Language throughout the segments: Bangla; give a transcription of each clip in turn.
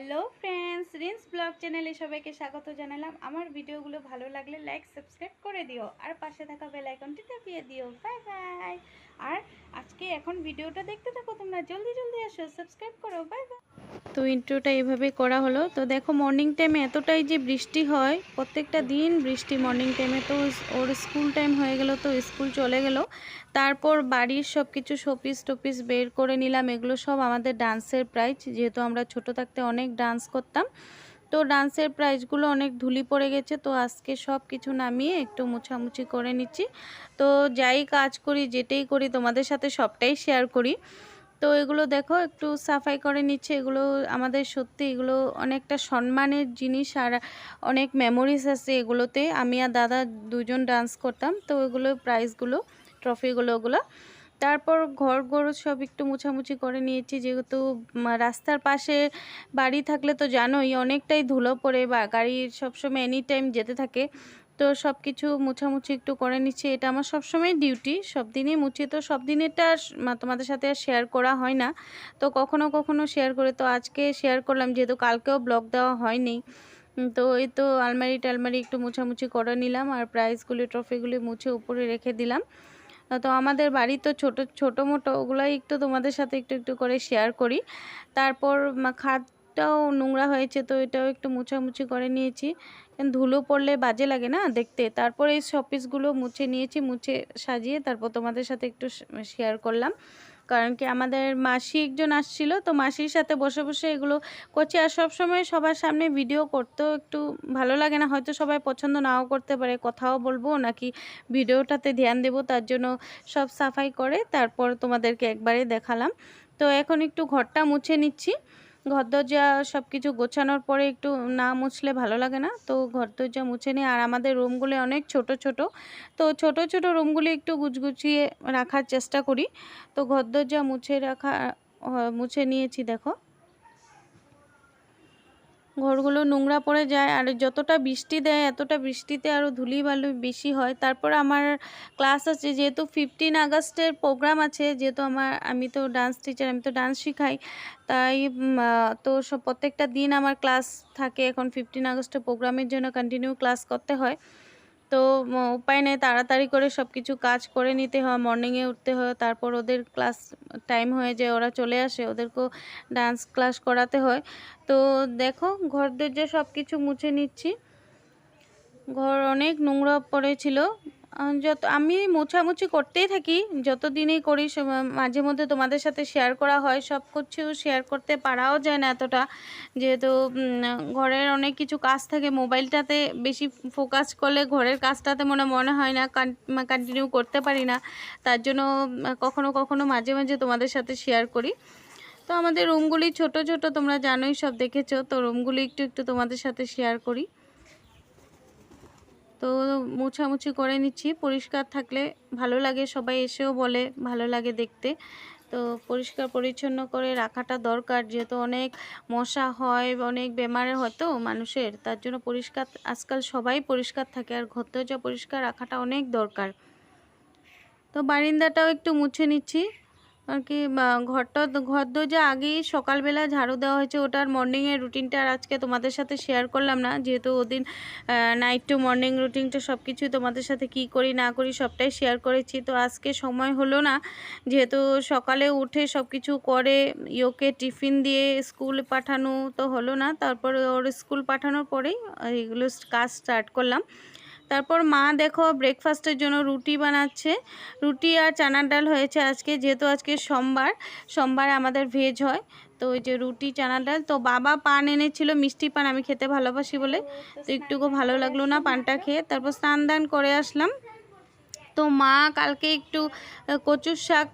হ্যালো ফ্রেন্ডস, রিন্স ব্লগ চ্যানেলে সবাইকে স্বাগত জানালাম। আমার ভিডিওগুলো ভালো লাগলে লাইক, সাবস্ক্রাইব করে দিও। আর পাশে থাকা বেল আইকনটি দাবিয়ে দিও। Bye bye. আর আজকে এখন ভিডিওটা দেখতে থাকো, তোমরা জলদি জলদি আসো সাবস্ক্রাইব করো বাই বাই তো ইন্ট্রোটা এইভাবে করা হলো। তো দেখো মর্নিং টাইমে এতটাই যে বৃষ্টি হয়, প্রত্যেকটা দিন বৃষ্টি মর্নিং টাইমে তো ওর স্কুল টাইম হয়ে গেল, তো স্কুল চলে গেল। তারপর বাড়ির সব কিছু শোপিস টোপিস বের করে নিলাম, এগুলো সব আমাদের ডান্সের প্রাইজ যেহেতু আমরা ছোট থাকতে অনেক ডান্স করতাম। তো ডান্সের প্রাইজগুলো অনেক ধুলি পড়ে গেছে, তো আজকে সব কিছু নামিয়ে একটু মুছামুছি করে নিচ্ছি। তো যাই কাজ করি, যেটাই করি, তোমাদের সাথে সবটাই শেয়ার করি। তো এগুলো দেখো, একটু সাফাই করে নিচ্ছে, এগুলো আমাদের সত্যি এগুলো অনেকটা সম্মানের জিনিস আর অনেক মেমোরিজ আছে এগুলোতে। আমি আর দাদা দুজন ডান্স করতাম, তো এগুলো প্রাইজগুলো ট্রফিগুলো ওগুলো তারপর ঘর গরু সব একটু মুছামুছি করে নিয়েছি। যেহেতু রাস্তার পাশে বাড়ি থাকলে তো জানোই অনেকটাই ধুলো পড়ে বা গাড়ি সবসময় এনি টাইম যেতে থাকে। তো সব কিছু মুছামুছি একটু করে নিচ্ছি। এটা আমার সবসময় ডিউটি সব দিনই মুছি। তো সব দিনেরটা তোমাদের সাথে আর শেয়ার করা হয় না। তো কখনো কখনো শেয়ার করে, তো আজকে শেয়ার করলাম যেহেতু কালকেও ব্লগ দেওয়া হয়নি। তো এই তো আলমারি টালমারি একটু মুছামুছি করে নিলাম আর প্রাইজগুলি ট্রফিগুলি মুছে উপরে রেখে দিলাম। তো আমাদের বাড়ি তো ছোটো ছোটো মোটো, ওগুলোই একটু তোমাদের সাথে একটু একটু করে শেয়ার করি। তারপর খাদটাও নোংরা হয়েছে, তো এটাও একটু মুছামুছি করে নিয়েছি। ধুলো পড়লে বাজে লাগে না দেখতে? তারপর এই শপিসগুলো মুছে নিয়েছি, মুছে সাজিয়ে তারপর তোমাদের সাথে একটু শেয়ার করলাম। কারণ কি আমাদের মাসি একজন আসছিল, তো মাসির সাথে বসে বসে এগুলো করছি। আর সবসময় সবার সামনে ভিডিও করতেও একটু ভালো লাগে না। হয়তো সবাই পছন্দ নাও করতে পারে, কথাও বলব, নাকি ভিডিওটাতে ধ্যান দেব, তার জন্য সব সাফাই করে, তারপর তোমাদেরকে একবারে দেখালাম। তো এখন একটু ঘরটা মুছে নিচ্ছি। ঘর দরজা সব কিছু গোছানোর পরে একটু না মুছলে ভালো লাগে না। তো ঘর দরজা মুছে নিই আর আমাদের রুমগুলি অনেক ছোট ছোট। তো ছোট ছোট রুমগুলি একটু গুছগুছিয়ে রাখার চেষ্টা করি। তো ঘর দরজা মুছে রাখা মুছে নিয়েছি, দেখো। ঘরগুলো নোংরা পড়ে যায়। আর যতটা বৃষ্টি দেয়, এতটা বৃষ্টিতে আরও ধুলি বালু বেশি হয়। তারপর আমার ক্লাস আছে, যেহেতু ফিফটিন আগস্টের প্রোগ্রাম আছে, যেহেতু আমার, আমি তো ডান্স টিচার আমি তো ডান্স শিখাই। তাই তো সব প্রত্যেকটা দিন আমার ক্লাস থাকে। এখন ফিফটিন আগস্টের প্রোগ্রামের জন্য কন্টিনিউ ক্লাস করতে হয়। তো উপায় নেই, তাড়াতাড়ি করে সব কিছু কাজ করে নিতে হয় মর্নিংয়ে উঠতে হয়, তারপর ওদের ক্লাস টাইম হয়ে যায়, ওরা চলে আসে, ওদেরকেও ডান্স ক্লাস করাতে হয়। তো দেখো ঘর দরজা সব কিছু মুছে নিচ্ছি, ঘর অনেক নোংরা পড়েছিল যত, আমি মোছামুছি করতেই থাকি। যত দিনই করি মাঝে মধ্যে তোমাদের সাথে শেয়ার করা হয়, সব কিছু শেয়ার করতে পারাও যায় না এতটা। যেহেতু ঘরের অনেক কিছু কাজ থাকে, মোবাইলটাতে বেশি ফোকাস করলে ঘরের কাজটাতে মনে মনে হয় না কন্টিনিউ করতে পারি না। তার জন্য কখনো কখনো মাঝে মাঝে তোমাদের সাথে শেয়ার করি। তো আমাদের রুমগুলি ছোট ছোট, তোমরা জানোই, সব দেখেছ। তো রুমগুলি একটু একটু তোমাদের সাথে শেয়ার করি। তো মুছামুছি করে নিচ্ছি। পরিষ্কার থাকলে ভালো লাগে, সবাই এসেও বলে ভালো লাগে দেখতে। তো পরিষ্কার পরিচ্ছন্ন করে রাখাটা দরকার, যেহেতু অনেক মশা হয়, অনেক বেমারে হয়তো মানুষের, তার জন্য পরিষ্কার, আজকাল সবাই পরিষ্কার থাকে আর ঘর যা পরিষ্কার রাখাটা অনেক দরকার। তো বারিন্দাটাও একটু মুছে নিচ্ছি। আর কি ঘরটা ঘর দরজা আগেই সকালবেলা ঝাড়ু দেওয়া হয়েছে, ওটার মর্নিংয়ের রুটিনটা আর আজকে তোমাদের সাথে শেয়ার করলাম না। যেহেতু ওদিন নাইট টু মর্নিং রুটিনটা সব কিছুই তোমাদের সাথে কি করি, না করি সবটাই শেয়ার করেছি। তো আজকে সময় হলো না, যেহেতু সকালে উঠে সব কিছু করে, ইয়োকে টিফিন দিয়ে স্কুল পাঠানো তো হলো না, তারপর ওর স্কুল পাঠানোর পরেই এগুলো কাজ স্টার্ট করলাম। তারপর মা দেখো ব্রেকফাস্টের জন্য রুটি বানাচ্ছে। রুটি আর চানার ডাল হয়েছে আজকে, যেহেতু আজকে সোমবার সোমবার আমাদের ভেজ হয়, তো ওই যে রুটি, চানার ডাল। তো বাবা পান এনেছিল, মিষ্টি পান আমি খেতে ভালোবাসি বলে, তো একটুকু ভালো লাগল না পানটা খেয়ে। তারপর স্নান দান করে আসলাম। তো মা কালকে একটু কচুর শাক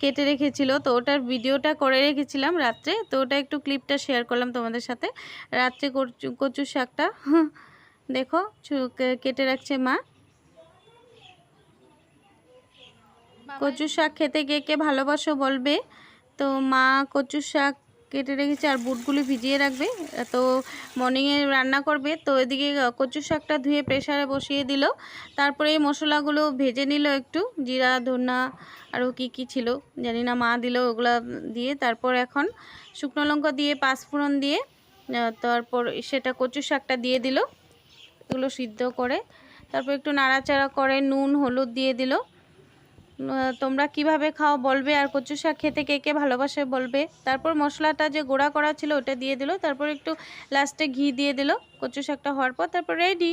কেটে রেখেছিল, তো ওটার ভিডিওটা করে রেখেছিলাম রাত্রে। তো ওটা একটু ক্লিপটা শেয়ার করলাম তোমাদের সাথে। রাত্রে কচু, কচুর শাকটা দেখো কেটে রাখছে মা। কচু শাক খেতে কে কে ভালোবাসো বলবে। তো মা কচু শাক কেটে রেখেছে আর বুটগুলি ভিজিয়ে রাখবে। তো মর্নিংয়ে রান্না করবে। তো এদিকে কচু শাকটা ধুয়ে প্রেশারে বসিয়ে দিল। তারপরে এই মশলাগুলো ভেজে নিল একটু। জিরা ধনা আরও কি কি ছিল জানি না মা দিল ওগুলো দিয়ে। তারপর এখন শুকনো লঙ্কা দিয়ে পাঁচফোড়ন দিয়ে তারপর সেটা কচু শাকটা দিয়ে দিল। এগুলো সিদ্ধ করে, তারপর একটু নাড়াচাড়া করে নুন, হলুদ দিয়ে দিল। তোমরা কীভাবে খাও বলবে, আর কচু শাক খেতে কে কে ভালোবাসে বলবে। তারপর মশলাটা যে গুঁড়া করা ছিল ওটা দিয়ে দিল, তারপর একটু লাস্টে ঘি দিয়ে দিল। কচু শাকটা হওয়ার পর তারপর রেডি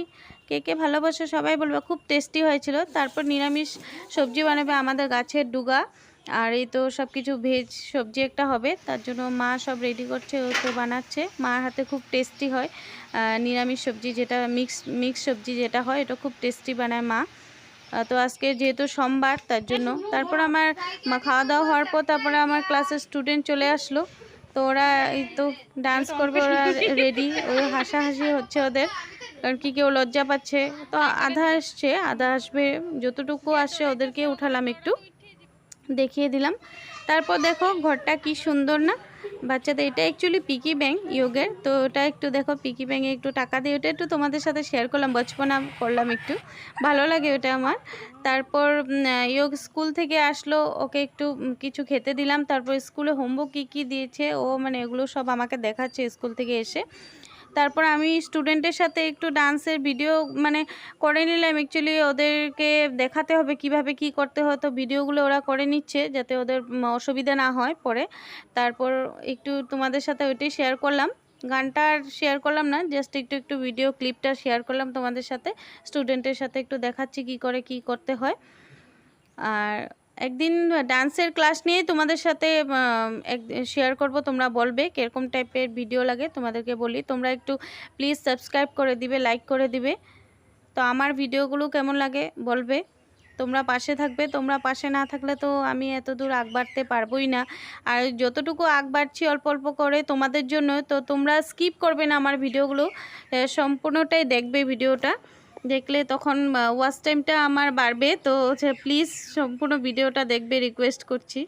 কে কে ভালোবাসে সবাই বলবে, খুব টেস্টি হয়েছিল। তারপর নিরামিষ সবজি বানাবে আমাদের গাছের ডুগা। আর এই তো সব কিছু ভেজ সবজি একটা হবে, তার জন্য মা সব রেডি করছে, ও তো বানাচ্ছে। মার হাতে খুব টেস্টি হয়। নিরামিষ সবজি যেটা মিক্স মিক্স সবজি যেটা হয়, এটা খুব টেস্টি বানায় মা। তো আজকে যেহেতু সোমবার, তার জন্য তারপর আমার মা খাওয়া দাওয়া হওয়ার পর তারপরে আমার ক্লাসের স্টুডেন্ট চলে আসলো। তো ওরা এই তো ডান্স করবে, ওরা রেডি ওই হাসাহাসি হচ্ছে ওদের, কারণ কি কেউ লজ্জা পাচ্ছে। তো আধা আসছে, আধা আসবে, যতটুকু আসছে ওদেরকে উঠালাম একটু, দেখিয়ে দিলাম। তারপর দেখো, ঘরটা কি সুন্দর না? বাচ্চাদের, এটা অ্যাকচুয়ালি পিকি ব্যাংক ইয়োগের। তো ওটা একটু দেখো পিকি ব্যাঙ্কে একটু টাকা দিয়ে, ওটা একটু তোমাদের সাথে শেয়ার করলাম, বচপনা করলাম একটু। ভালো লাগে ওটা আমার। তারপর ইয়োগ স্কুল থেকে আসলো, ওকে একটু কিছু খেতে দিলাম। তারপর স্কুলে হোমওয়ার্ক কী কী দিয়েছে, ও মানে এগুলো সব আমাকে দেখাচ্ছে স্কুল থেকে এসে। তারপর আমি স্টুডেন্টের সাথে একটু ডান্সের ভিডিও মানে করে নিলাম। অ্যাকচুয়ালি ওদেরকে দেখাতে হবে কীভাবে কি করতে হয়। তো ভিডিওগুলো ওরা করে নিচ্ছে যাতে ওদের অসুবিধা না হয় পরে। তারপর একটু তোমাদের সাথে ওইটাই শেয়ার করলাম। গানটা আর শেয়ার করলাম না জাস্ট একটু একটু ভিডিও ক্লিপটা শেয়ার করলাম তোমাদের সাথে। স্টুডেন্টের সাথে একটু দেখাচ্ছি কি করে, কি করতে হয়। আর একদিন ডান্সের ক্লাস নিয়ে তোমাদের সাথে এক শেয়ার করব, তোমরা বলবে কীরকম টাইপের ভিডিও লাগে, তোমাদেরকে বলি। তোমরা একটু প্লিজ সাবস্ক্রাইব করে দিবে লাইক করে দিবে। তো আমার ভিডিওগুলো কেমন লাগে বলবে। তোমরা পাশে থাকবে, তোমরা পাশে না থাকলে তো আমি এত দূর আগ বাড়তে পারবোই না। আর যতটুকু আগ বাড়ছি অল্প অল্প করে তোমাদের জন্য, তো তোমরা স্কিপ করবে না আমার ভিডিওগুলো সম্পূর্ণটাই দেখবে ভিডিওটা দেখলে তখন ওয়াচ টাইমটা আমার বাড়বে। তো হচ্ছে প্লিজ সম্পূর্ণ ভিডিওটা দেখবে রিকোয়েস্ট করছি।